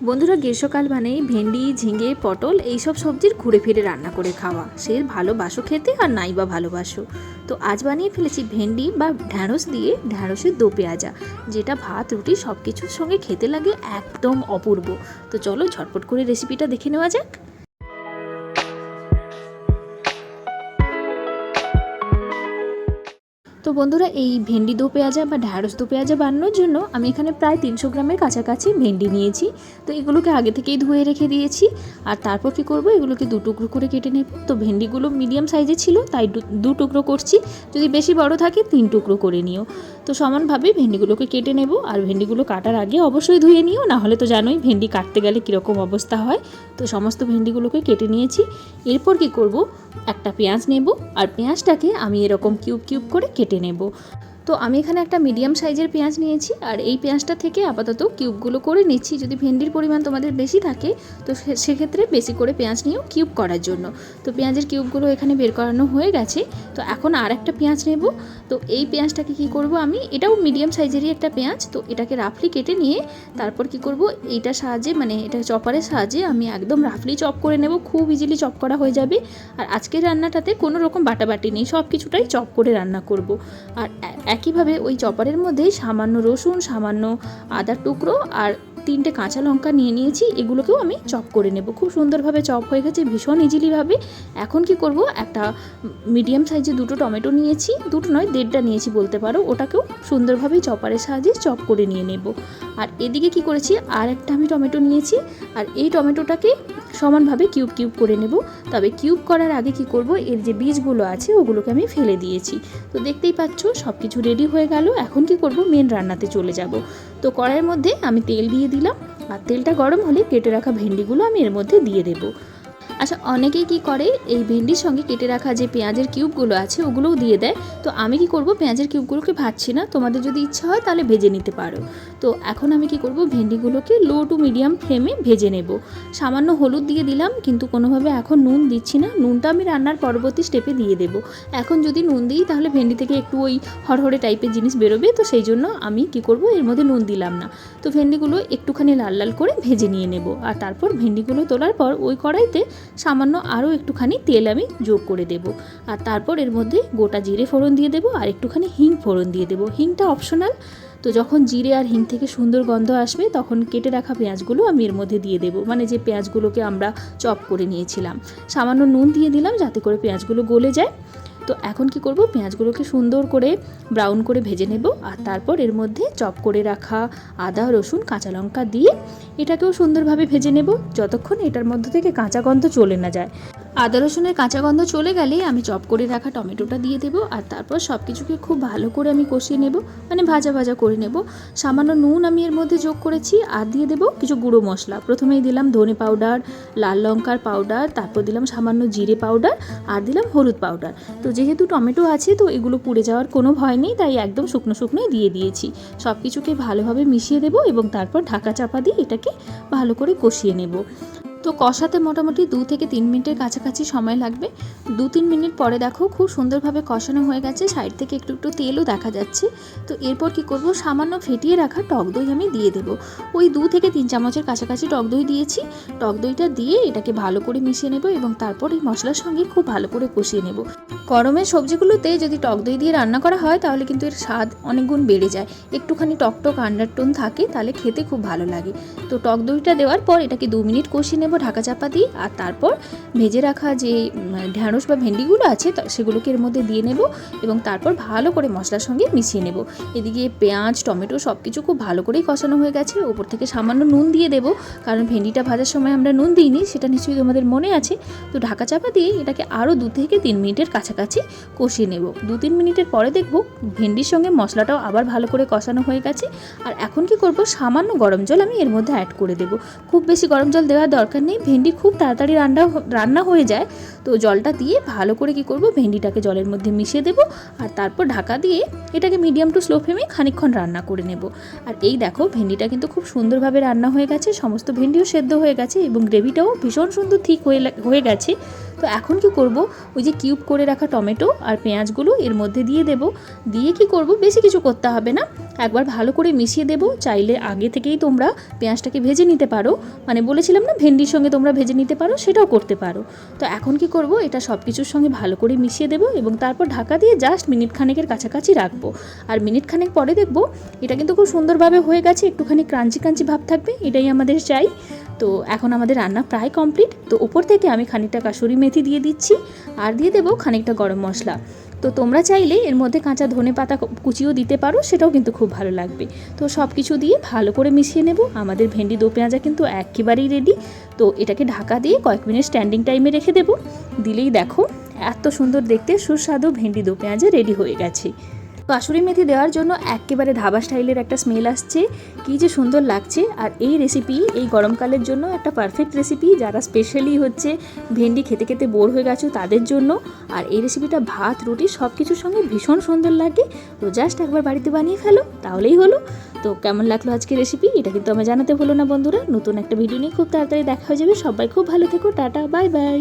বন্ধুরা গ্রীষ্মকাল মানেই ভেন্ডি, ঝিঙে, পটল এইসব সবজির ঘুরে ফিরে রান্না করে খাওয়া। সে ভালোবাসো খেতে আর নাই বা ভালোবাসো তো আজ বানিয়ে ফেলেছি ভেন্ডি বা ঢ্যাঁড়স দিয়ে ঢ্যাঁড়সের দো পেঁয়াজা, যেটা ভাত, রুটি সব কিছুর সঙ্গে খেতে লাগে একদম অপূর্ব। তো চলো ঝটপট করে রেসিপিটা দেখে নেওয়া যাক। তো বন্ধুরা, এই ভেন্ডি দো পেঁয়াজা বা ঢ্যাঁড়স দো পেঁয়াজা বানানোর জন্য আমি এখানে প্রায় তিনশো গ্রামের কাছাকাছি ভেন্ডি নিয়েছি। তো এগুলোকে আগে থেকেই ধুয়ে রেখে দিয়েছি। আর তারপর কী করব? এগুলোকে দু টুকরো করে কেটে নেব। তো ভেন্ডিগুলো মিডিয়াম সাইজে ছিল, তাই দু- টুকরো করছি। যদি বেশি বড় থাকে, তিন টুকরো করে নিও। তো সমানভাবে ভেন্ডিগুলোকে কেটে নেব। আর ভেন্ডিগুলো কাটার আগে অবশ্যই ধুয়ে নিও না হলে তো জানোই ভেন্ডি কাটতে গেলে কীরকম অবস্থা হয়। তো সমস্ত ভেন্ডিগুলোকে কেটে নিয়েছি। এরপর কি করব? একটা পেঁয়াজ নেব, আর পেঁয়াজটাকে আমি এরকম কিউব কিউব করে কেটে নেব। তো আমি এখানে একটা মিডিয়াম সাইজের পেঁয়াজ নিয়েছি, আর এই পেঁয়াজটা থেকে আপাতত কিউবগুলো করে নিচ্ছি। যদি ভেন্ডির পরিমাণ তোমাদের বেশি থাকে, তো সেক্ষেত্রে বেশি করে পেঁয়াজ নিয়েও কিউব করার জন্য। তো পেঁয়াজের কিউবগুলো এখানে বের করানো হয়ে গেছে। তো এখন আর একটা পেঁয়াজ নেব। তো এই পেঁয়াজটাকে কি করব আমি, এটাও মিডিয়াম সাইজেরই একটা পেঁয়াজ, তো এটাকে রাফলি কেটে নিয়ে তারপর কি করব, এইটার সাহায্যে মানে এটা চপারের সাহায্যে আমি একদম রাফলি চপ করে নেব, খুব ইজিলি চপ করা হয়ে যাবে। আর আজকের রান্নাটাতে কোনো রকম বাটাবাটি নেই সব কিছুটাই চপ করে রান্না করব। আর একইভাবে ওই চপারের মধ্যেই সামান্য রসুন, সামান্য আদার টুকরো আর তিনটে কাঁচা লঙ্কা নিয়ে নিয়েছি। এগুলোকেও আমি চপ করে নেব। খুব সুন্দরভাবে চপ হয়ে গেছে, ভীষণ ইজিলিভাবে এখন কি করব? একটা মিডিয়াম সাইজে দুটো টমেটো নিয়েছি। দুটো নয়, দেড়টা নিয়েছি বলতে পারো। ওটাকেও সুন্দরভাবে চপারের সাহায্যে চপ করে নিয়ে নেব। আর এদিকে কি করেছি? আর একটা আমি টমেটো নিয়েছি। আর এই টমেটোটাকে সমানভাবে কিউব কিউব করে নেব। তবে কিউব করার আগে কি করব? এর যে বীজগুলো আছে, ওগুলোকে আমি ফেলে দিয়েছি। তো দেখতেই পাচ্ছ সব কিছু রেডি হয়ে গেল। এখন কি করব? মেন রান্নাতে চলে যাব। তো কড়াইয়ের মধ্যে আমি তেল দিয়ে দিলাম। আর তেলটা গরম হলে কেটে রাখা ভেন্ডিগুলো আমি এর মধ্যে দিয়ে দেবো। আচ্ছা অনেকেই কি করে? এই ভেন্ডির সঙ্গে কেটে রাখা যে পেঁয়াজের কিউবগুলো আছে, ওগুলোও দিয়ে দেয়। তো আমি কি করব? পেঁয়াজের কিউবগুলোকে ভাজছি না। তোমাদের যদি ইচ্ছা হয়, তাহলে ভেজে নিতে পারো। তো এখন আমি কি করব? ভেন্ডিগুলোকে লো টু মিডিয়াম ফ্লেমে ভেজে নেব। সামান্য হলুদ দিয়ে দিলাম, কিন্তু কোনোভাবে এখন নুন দিচ্ছি না। নুনটা আমি রান্নার পরবর্তী স্টেপে দিয়ে দেব। এখন যদি নুন দিই, তাহলে ভেন্ডি থেকে একটু ওই হরহরে টাইপের জিনিস বেরোবে। তো সেই জন্য আমি কি করব? এর মধ্যে নুন দিলাম না। তো ভেন্ডিগুলো একটুখানি লাল লাল করে ভেজে নিয়ে নেব। আর তারপর ভেন্ডিগুলো তোলার পর ওই কড়াইতে সামান্য আরও একটুখানি তেল আমি যোগ করে দেব। আর তারপর এর মধ্যে গোটা জিরে ফোড়ন দিয়ে দেবো আর একটুখানি হিং ফোড়ন দিয়ে দেবো। হিংটা অপশনাল। তো যখন জিরে আর হিং থেকে সুন্দর গন্ধ আসবে, তখন কেটে রাখা পেঁয়াজগুলো আমি এর মধ্যে দিয়ে দেবো। মানে যে পেঁয়াজগুলোকে আমরা চপ করে নিয়েছিলাম। সামান্য নুন দিয়ে দিলাম যাতে করে পেঁয়াজগুলো গলে যায়। তো এখন কি করব? পেঁয়াজগুলোকে সুন্দর করে ব্রাউন করে ভেজে নেব আর তারপর এর মধ্যে চপ করে রাখা আদা, রসুন, কাঁচা লঙ্কা দিয়ে এটাকেও সুন্দরভাবে ভেজে নেব যতক্ষণ এটার মধ্যে থেকে কাঁচা গন্ধ চলে না যায়। আদা রসুনের কাঁচা গন্ধ চলে গেলে আমি চপ করে রাখা টমেটোটা দিয়ে দেবো আর তারপর সব কিছুকে খুব ভালো করে আমি কষিয়ে নেব মানে ভাজা ভাজা করে নেব। সামান্য নুন আমি এর মধ্যে যোগ করেছি আর দিয়ে দেবো কিছু গুঁড়ো মশলা। প্রথমেই দিলাম ধনে পাউডার, লাল লঙ্কার পাউডার, তারপর দিলাম সামান্য জিরে পাউডার আর দিলাম হলুদ পাউডার। তো যেহেতু টমেটো আছে, তো এগুলো পুড়ে যাওয়ার কোনো ভয় নেই, তাই একদম শুকনো শুকনোই দিয়ে দিয়েছি। সব কিছুকে ভালোভাবে মিশিয়ে দেবো এবং তারপর ঢাকা চাপা দিয়ে এটাকে ভালো করে কষিয়ে নেব। তো কষাতে মোটামুটি দু থেকে তিন মিনিটের কাছাকাছি সময় লাগবে। দু তিন মিনিট পরে দেখো খুব সুন্দরভাবে কষানো হয়ে গেছে, সাইড থেকে একটু একটু তেলও দেখা যাচ্ছে। তো এরপর কি করব? সামান্য ফেটিয়ে রাখা টক দই আমি দিয়ে দেবো। ওই দু থেকে তিন চামচের কাছাকাছি টক দই দিয়েছি। টক দইটা দিয়ে এটাকে ভালো করে মিশিয়ে নেব এবং তারপর এই মশলার সঙ্গে খুব ভালো করে কষিয়ে নেব। গরমের সবজিগুলোতে যদি টক দই দিয়ে রান্না করা হয়, তাহলে কিন্তু এর স্বাদ অনেক গুণ বেড়ে যায়। একটুখানি টকটক আন্ডারটোন থাকে, তাহলে খেতে খুব ভালো লাগে। তো টক দইটা দেওয়ার পর এটাকে দু মিনিট কষিয়ে নেব। ঢাকা চাপা দিয়ে আর তারপর ভেজে রাখা যে ঢ্যাঁড়স বা ভেন্ডিগুলো আছে সেগুলোকে এর মধ্যে দিয়ে নেব এবং তারপর ভালো করে মশলার সঙ্গে মিশিয়ে নেব। এদিকে পেঁয়াজ, টমেটো সব কিছু খুব ভালো করেই কষানো হয়ে গেছে। ওপর থেকে সামান্য নুন দিয়ে দেবো, কারণ ভেন্ডিটা ভাজার সময় আমরা নুন দিইনি, সেটা নিশ্চয়ই তোমাদের মনে আছে। তো ঢাকা চাপা দিয়ে এটাকে আরও দু থেকে তিন মিনিটের কাছাকাছি কষিয়ে নেব। দু তিন মিনিটের পরে দেখব ভেন্ডির সঙ্গে মশলাটাও আবার ভালো করে কষানো হয়ে গেছে। আর এখন কি করব, সামান্য গরম জল আমি এর মধ্যে অ্যাড করে দেব। খুব বেশি গরম জল দেওয়ার দরকার দরকার নেই ভেন্ডি খুব তাড়াতাড়ি রান্না রান্না হয়ে যায়। তো জলটা দিয়ে ভালো করে কি করব, ভেন্ডিটাকে জলের মধ্যে মিশিয়ে দেবো আর তারপর ঢাকা দিয়ে এটাকে মিডিয়াম টু স্লো ফ্লেমে খানিকক্ষণ রান্না করে নেব। আর এই দেখো, ভেন্ডিটা কিন্তু খুব সুন্দরভাবে রান্না হয়ে গেছে, সমস্ত ভেন্ডিও সেদ্ধ হয়ে গেছে এবং গ্রেভিটাও ভীষণ সুন্দর ঠিক হয়ে হয়ে গেছে। তো এখন কি করব, ওই যে কিউব করে রাখা টমেটো আর পেঁয়াজগুলো এর মধ্যে দিয়ে দেব। দিয়ে কি করব, বেশি কিছু করতে হবে না, একবার ভালো করে মিশিয়ে দেব। চাইলে আগে থেকেই তোমরা পেঁয়াজটাকে ভেজে নিতে পারো। মানে বলেছিলাম না, ভেন্ডির সঙ্গে তোমরা ভেজে নিতে পারো, সেটাও করতে পারো। তো এখন কি করব, এটা সব কিছুর সঙ্গে ভালো করে মিশিয়ে দেবো এবং তারপর ঢাকা দিয়ে জাস্ট মিনিট খানেকের কাছাকাছি রাখব। আর মিনিট খানেক পরে দেখব, এটা কিন্তু খুব সুন্দরভাবে হয়ে গেছে, একটুখানি ক্রাঞ্চি ক্রাঞ্চি ভাব থাকবে, এটাই আমাদের চাই। তো এখন আমাদের রান্না প্রায় কমপ্লিট। তো ওপর থেকে আমি খানিকটা কাসুরি মেথি দিয়ে দিচ্ছি আর দিয়ে দেবো খানিকটা গরম মশলা। তো তোমরা চাইলে এর মধ্যে কাঁচা ধনে পাতা কুচিও দিতে পারো, সেটাও কিন্তু খুব ভালো লাগবে। তো সব কিছু দিয়ে ভালো করে মিশিয়ে নেব। আমাদের ভেন্ডি দো পেঁয়াজা কিন্তু একেবারেই রেডি তো এটাকে ঢাকা দিয়ে কয়েক মিনিট স্ট্যান্ডিং টাইমে রেখে দেবো। দিলেই দেখো, এত সুন্দর দেখতে সুস্বাদু ভেন্ডি দো পেঁয়াজা রেডি হয়ে গেছে। কাসুরি মেথি দেওয়ার জন্য একেবারে ধাবা স্টাইলের একটা স্মেল আসছে। কী যে সুন্দর লাগছে। আর এই রেসিপি এই গরমকালের জন্য একটা পারফেক্ট রেসিপি যারা স্পেশালি হচ্ছে ভেন্ডি খেতে খেতে বোর হয়ে গেছো তাদের জন্য। আর এই রেসিপিটা ভাত, রুটি সব কিছুর সঙ্গে ভীষণ সুন্দর লাগে। তো জাস্ট একবার বাড়িতে বানিয়ে ফেলো, তাহলেই হলো। তো কেমন লাগল আজকে রেসিপি এটা কিন্তু আমার জানাতে ভুলো না বন্ধুরা। নতুন একটা ভিডিও নিয়ে খুব তাড়াতাড়ি দেখা হয়ে যাবে। সবাই খুব ভালো থেকো। Tata bye bye